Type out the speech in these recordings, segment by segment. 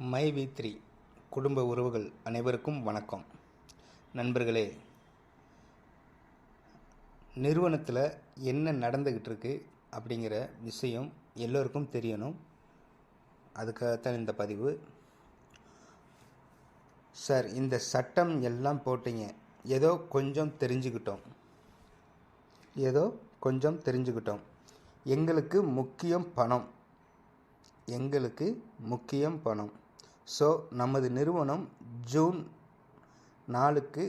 My we three குடும்ப உறவுகள் அனைவருக்கும் வணக்கம். நண்பர்களே நிறுவனத்தில் என்ன நடந்துக்கிட்டு இருக்கு அப்படிங்கிற விஷயம் எல்லோருக்கும் தெரியணும். அதுக்காகத்தான் இந்த பதிவு. சார் இந்த சட்டம் எல்லாம் போட்டீங்க. ஏதோ கொஞ்சம் தெரிஞ்சுக்கிட்டோம். ஏதோ கொஞ்சம் தெரிஞ்சுக்கிட்டோம். எங்களுக்கு முக்கியம் பணம். எங்களுக்கு முக்கியம் பணம். ஸோ நமது நிறுவனம் ஜூன் நாலுக்கு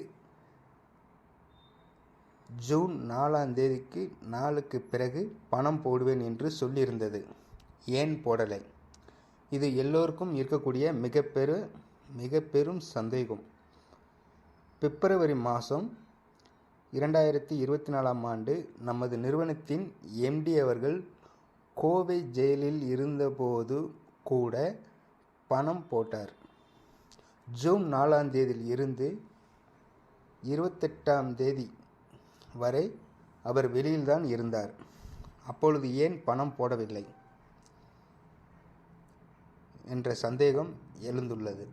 ஜூன் நாலாம் தேதிக்கு நாளுக்கு பிறகு பணம் போடுவேன் என்று சொல்லியிருந்தது. ஏன் போடலை? இது எல்லோருக்கும் இருக்கக்கூடிய மிகப்பெரு மிகப்பெரும் மிக பெரும் சந்தேகம். பிப்ரவரி மாதம் இரண்டாயிரத்தி இருபத்தி நாலாம் ஆண்டு நமது நிறுவனத்தின் எம்டி அவர்கள் கோவை ஜெயிலில் இருந்தபோது கூட பணம் போட்டார். ஜூன் நாலாம் தேதியில் இருந்து இருபத்தெட்டாம் தேதி வரை அவர் வெளியில்தான் இருந்தார். அப்பொழுது ஏன் பணம் போடவில்லை? என்ற சந்தேகம் எழுந்துள்ளது.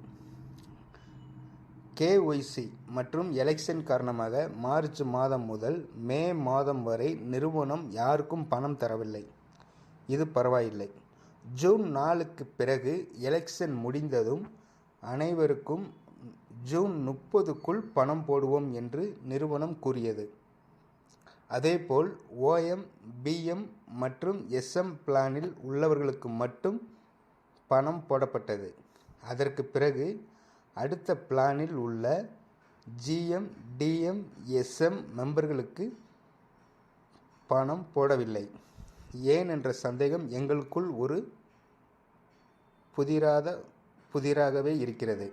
கேஒய்சி மற்றும் எலெக்ஷன் காரணமாக மார்ச் மாதம் முதல் மே மாதம் வரை நிறுவனம் யாருக்கும் பணம் தரவில்லை. இது பரவாயில்லை. ஜூன் நாலுக்கு பிறகு எலெக்ஷன் முடிந்ததும் அனைவருக்கும் ஜூன் முப்பதுக்குள் பணம் போடுவோம் என்று நிறுவனம் கூறியது. அதேபோல் ஓஎம் பிஎம் மற்றும் எஸ்எம் பிளானில் உள்ளவர்களுக்கு மட்டும் பணம் போடப்பட்டது. அதற்கு பிறகு அடுத்த பிளானில் உள்ள ஜிஎம் டிஎம் எஸ்எம் மெம்பர்களுக்கு பணம் போடவில்லை. ஏன் என்ற சந்தேகம் எங்களுக்குள் ஒரு புதிராத புதிராகவே இருக்கிறது.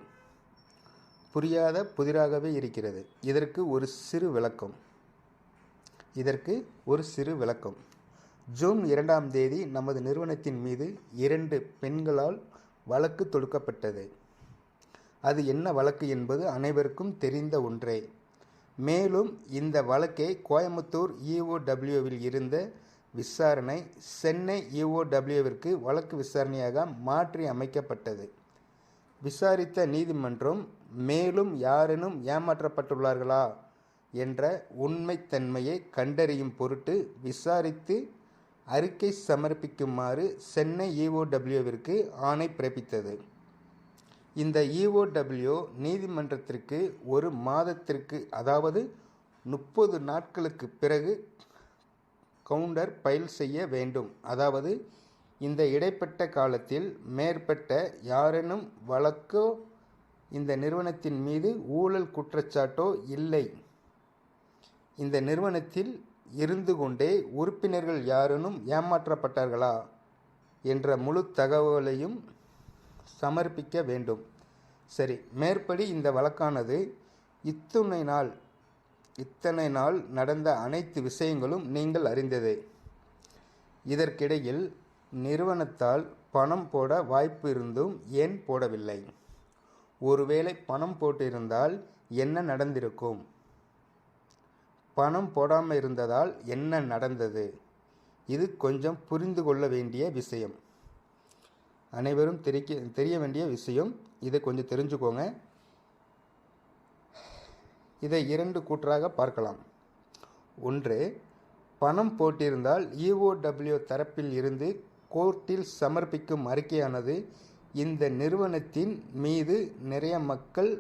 புரியாத புதிராகவே இருக்கிறது. இதற்கு ஒரு சிறு விளக்கம். இதற்கு ஒரு சிறு விளக்கம். ஜூன் இரண்டாம் தேதி நமது நிறுவனத்தின் மீது இரண்டு பெண்களால் வழக்கு தொடுக்கப்பட்டது. அது என்ன வழக்கு என்பது அனைவருக்கும் தெரிந்த ஒன்றே. மேலும் இந்த வழக்கை கோயம்புத்தூர் இஓடபிள்யூவில் இருந்த விசாரணை சென்னை இஓடபிள்யூவிற்கு வழக்கு விசாரணையாக மாற்றி அமைக்கப்பட்டது. விசாரித்த நீதிமன்றம் மேலும் யாரேனும் ஏமாற்றப்பட்டுள்ளார்களா? என்ற உண்மைத்தன்மையை கண்டறியும் பொருட்டு விசாரித்து அறிக்கை சமர்ப்பிக்குமாறு சென்னை இஓடபிள்யூவிற்கு ஆணை பிறப்பித்தது. இந்த இஓடபிள்யூ நீதிமன்றத்திற்கு ஒரு மாதத்திற்கு அதாவது முப்பது நாட்களுக்கு பிறகு கவுண்டர் பயில் செய்ய வேண்டும். அதாவது இந்த இடைப்பட்ட காலத்தில் மேற்பட்ட யாரேனும் வழக்கோ இந்த நிறுவனத்தின் மீது ஊழல் குற்றச்சாட்டோ இல்லை. இந்த நிறுவனத்தில் இருந்து கொண்டே உறுப்பினர்கள் யாரேனும் ஏமாற்றப்பட்டார்களா என்ற முழு தகவலையும் சமர்ப்பிக்க வேண்டும். சரி மேற்படி இந்த வழக்கானது இத்துணை நாள் இத்தனை நாள் நடந்த அனைத்து விஷயங்களும் நீங்கள் அறிந்ததே. இதற்கிடையில் நிறுவனத்தால் பணம் போட வாய்ப்பு இருந்தும் ஏன் போடவில்லை? ஒருவேளை பணம் போட்டிருந்தால் என்ன நடந்திருக்கும்? பணம் போடாமல் இருந்ததால் என்ன நடந்தது? இது கொஞ்சம் புரிந்து கொள்ள வேண்டிய விஷயம். அனைவரும் தெரிக்க தெரிய வேண்டிய விஷயம். இதை கொஞ்சம் தெரிஞ்சுக்கோங்க. இதை இரண்டு கூற்றாக பார்க்கலாம். ஒன்று பணம் போட்டிருந்தால் இஓடபிள்யூ தரப்பில் இருந்து கோர்ட்டில் சமர்ப்பிக்கும் அறிக்கையானது இந்த நிறுவனத்தின் மீது நிறைய மக்கள்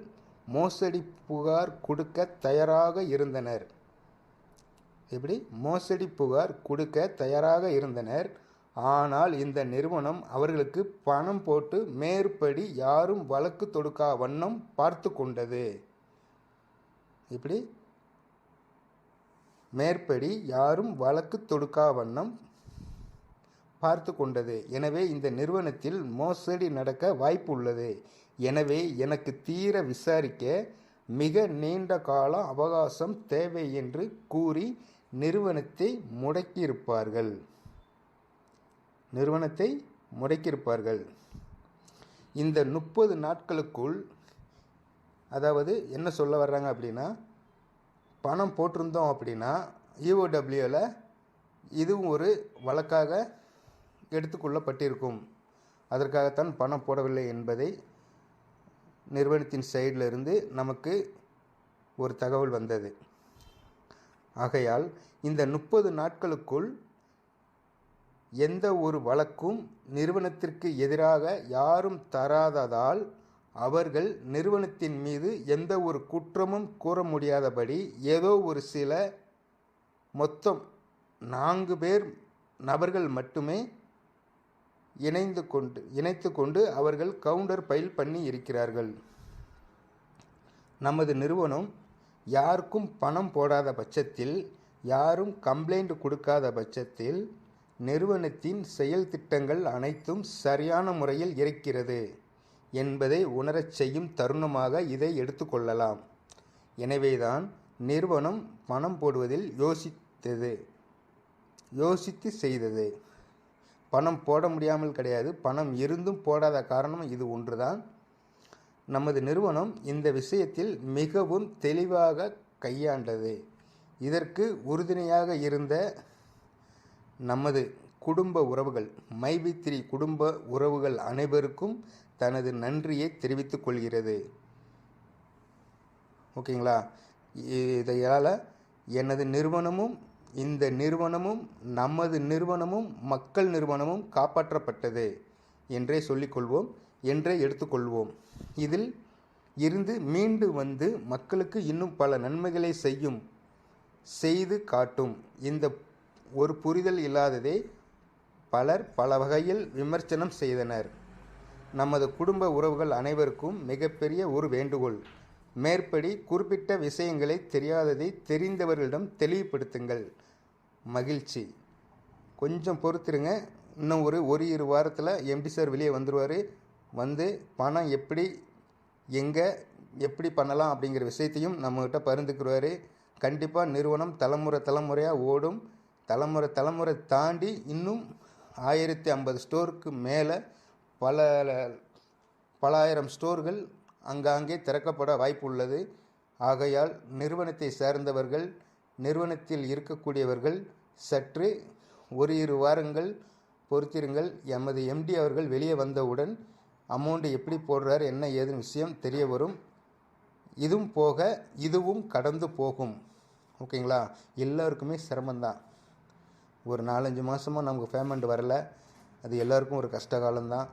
மோசடி புகார் கொடுக்க தயாராக இருந்தனர். எப்படி? மோசடி புகார் கொடுக்க தயாராக இருந்தனர். ஆனால் இந்த நிறுவனம் அவர்களுக்கு பணம் போட்டு மேற்படி யாரும் வழக்கு தொடுக்கா வண்ணம் பார்த்து கொண்டது இப்படி. மேற்படி யாரும் வழக்கு தொடுக்கா வண்ணம் பார்த்து கொண்டது. எனவே இந்த நிறுவனத்தில் மோசடி நடக்க வாய்ப்பு உள்ளது. எனவே எனக்கு தீர விசாரிக்க மிக நீண்ட கால அவகாசம் தேவை என்று கூறி நிறுவனத்தை முடக்கியிருப்பார்கள். நிறுவனத்தை முடக்கியிருப்பார்கள். இந்த முப்பது நாட்களுக்குள் அதாவது என்ன சொல்ல வர்றாங்க அப்படின்னா பணம் போட்டிருந்தோம் அப்படின்னா இஓடபிள்யூவில் இதுவும் ஒரு வழக்காக எடுத்துக்கொள்ளப்பட்டிருக்கும். அதற்காகத்தான் பணம் போடவில்லை என்பதை நிறுவனத்தின் சைடில் இருந்து நமக்கு ஒரு தகவல் வந்தது. ஆகையால் இந்த முப்பது நாட்களுக்குள் எந்த ஒரு வழக்கும் நிறுவனத்திற்கு எதிராக யாரும் தராததால் அவர்கள் நிறுவனத்தின் மீது எந்த ஒரு குற்றமும் கூற முடியாதபடி ஏதோ ஒரு சில மொத்தம் நான்கு பேர் நபர்கள் மட்டுமே இணைந்து கொண்டு இணைத்து கொண்டு அவர்கள் கவுண்டர் பயில் பண்ணி இருக்கிறார்கள். நமது நிறுவனம் யாருக்கும் பணம் போடாத பட்சத்தில் யாரும் கம்ப்ளைண்ட் கொடுக்காத பட்சத்தில் நிறுவனத்தின் செயல் திட்டங்கள் அனைத்தும் சரியான முறையில் இருக்கிறது. என்பதை உணரச் செய்யும் தருணமாக இதை எடுத்துக்கொள்ளலாம் எனவேதான் நிறுவனம் பணம் போடுவதில் யோசித்தது. யோசித்து செய்தது. பணம் போட முடியாமல் கிடையாது. பணம் இருந்தும் போடாத காரணம் இது ஒன்றுதான். நமது நிறுவனம் இந்த விஷயத்தில் மிகவும் தெளிவாக கையாண்டது. இதற்கு உறுதுணையாக இருந்த நமது குடும்ப உறவுகள் மைவித்திரி குடும்ப உறவுகள் அனைவருக்கும் தனது நன்றியை தெரிவித்துக் கொள்கிறது. ஓகேங்களா? இதையால் எனது நிறுவனமும் இந்த நிறுவனமும் நமது நிறுவனமும் மக்கள் நிறுவனமும் காப்பாற்றப்பட்டது என்றே சொல்லிக்கொள்வோம் என்றே எடுத்துக்கொள்வோம் இதில் இருந்து மீண்டு வந்து மக்களுக்கு இன்னும் பல நன்மைகளை செய்யும் செய்து காட்டும் இந்த ஒரு புரிதல் இல்லாததே பலர் பல வகையில் விமர்சனம் செய்தனர். நமது குடும்ப உறவுகள் அனைவருக்கும் மிகப்பெரிய ஒரு வேண்டுகோள். மேற்படி குறிப்பிட்ட விஷயங்களை தெரியாததை தெரிந்தவர்களிடம் தெளிவுபடுத்துங்கள். மகிழ்ச்சி. கொஞ்சம் பொறுத்துருங்க. இன்னும் ஒரு ஒரு இரு வாரத்தில் எம்டி சார் வெளியே வந்துடுவார் வந்து பணம் எப்படி எங்கே எப்படி பண்ணலாம் அப்படிங்கிற விஷயத்தையும் நம்மக்கிட்ட பருந்துக்குருவார் கண்டிப்பாக நிறுவனம் தலைமுறை தலைமுறையாக ஓடும். தலைமுறை தலைமுறை தாண்டி இன்னும் ஆயிரத்தி ஐம்பது ஸ்டோருக்கு மேலே பல பல ஆயிரம் ஸ்டோர்கள் அங்காங்கே திறக்கப்பட வாய்ப்பு உள்ளது ஆகையால் நிறுவனத்தை சேர்ந்தவர்கள் நிறுவனத்தில் இருக்கக்கூடியவர்கள் சற்று ஒரு இரு வாரங்கள் பொறுத்திருங்கள். எமது எம்டி அவர்கள் வெளியே வந்தவுடன் அமௌண்ட்டு எப்படி போடுறார் என்ன ஏதுன்னு விஷயம் தெரிய வரும். இதுவும் போக இதுவும் கடந்து போகும். ஓகேங்களா? எல்லாருக்குமே சிரமந்தான் ஒரு நாலஞ்சு மாதமாக நமக்கு பேமெண்ட் வரல. அது எல்லாருக்கும் ஒரு கஷ்ட காலம்தான்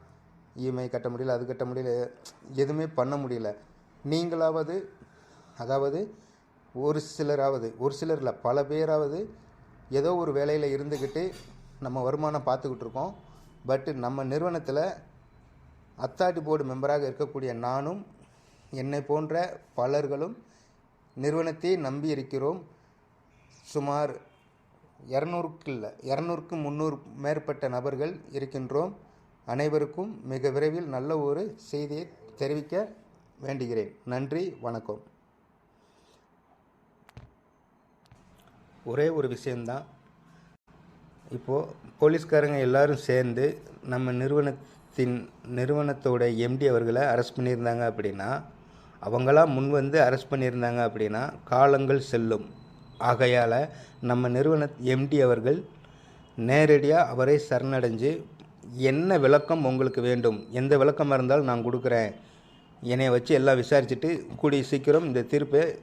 இஎம்ஐ கட்ட முடியல அது கட்ட முடியல எதுவுமே பண்ண முடியல. நீங்களாவது அதாவது ஒரு சிலராவது ஒரு சிலர் இல்லை பல பேராவது ஏதோ ஒரு வேலையில் இருந்துக்கிட்டு நம்ம வருமானம் பார்த்துக்கிட்டு இருக்கோம். பட்டு நம்ம நிறுவனத்தில் அத்தாட்டி போர்டு மெம்பராக இருக்கக்கூடிய நானும் என்னை போன்ற பலர்களும் நிறுவனத்தை நம்பி இருக்கிறோம். சுமார் இரநூறுக்கு இல்லை இரநூறுக்கு முந்நூறு மேற்பட்ட நபர்கள் இருக்கின்றோம். அனைவருக்கும் மிக விரைவில் நல்ல ஒரு செய்தியை தெரிவிக்க வேண்டுகிறேன். நன்றி வணக்கம். ஒரே ஒரு விஷயந்தான் இப்போது போலீஸ்காரங்க எல்லாரும் சேர்ந்து நம்ம நிறுவனத்தின் நிறுவனத்தோட எம்டி அவர்களை அரெஸ்ட் பண்ணியிருந்தாங்க அப்படின்னா அவங்களாம் முன் வந்து அரெஸ்ட் பண்ணியிருந்தாங்க அப்படின்னா காலங்கள் செல்லும். ஆகையால் நம்ம நிறுவன எம்டி அவர்கள் நேரடியாக அவரை சரணடைஞ்சு என்ன விளக்கம் உங்களுக்கு வேண்டும்? எந்த விளக்கமாக இருந்தாலும் நான் கொடுக்குறேன். என்னை வச்சு எல்லாம் விசாரிச்சுட்டு கூடிய சீக்கிரம் இந்த தீர்ப்பை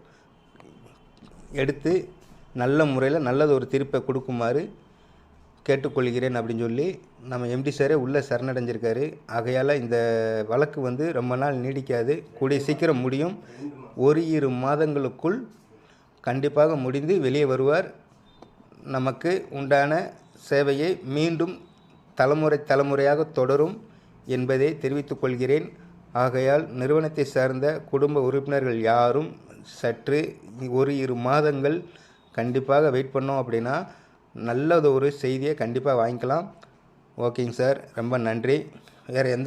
எடுத்து நல்ல முறையில் நல்லது ஒரு தீர்ப்பை கொடுக்குமாறு கேட்டுக்கொள்கிறேன் அப்படின்னு சொல்லி நம்ம எம்டி சாரே உள்ளே சரணடைஞ்சிருக்காரு. ஆகையால் இந்த வழக்கு வந்து ரொம்ப நாள் நீடிக்காது. கூடிய சீக்கிரம் முடியும். ஒரு இரு மாதங்களுக்குள் கண்டிப்பாக முடிந்து வெளியே வருவார். நமக்கு உண்டான சேவையை மீண்டும் தலைமுறை தலைமுறையாக தொடரும் என்பதை தெரிவித்துக் கொள்கிறேன். ஆகையால் நிறுவனத்தை சார்ந்த குடும்ப உறுப்பினர்கள் யாரும் சற்று ஒரு இரு மாதங்கள் கண்டிப்பாக வெயிட் பண்ணோம் அப்படின்னா நல்லது ஒரு செய்தியை கண்டிப்பாக வாங்கிக்கலாம். ஓகேங்க சார். ரொம்ப நன்றி. வேறு எந்த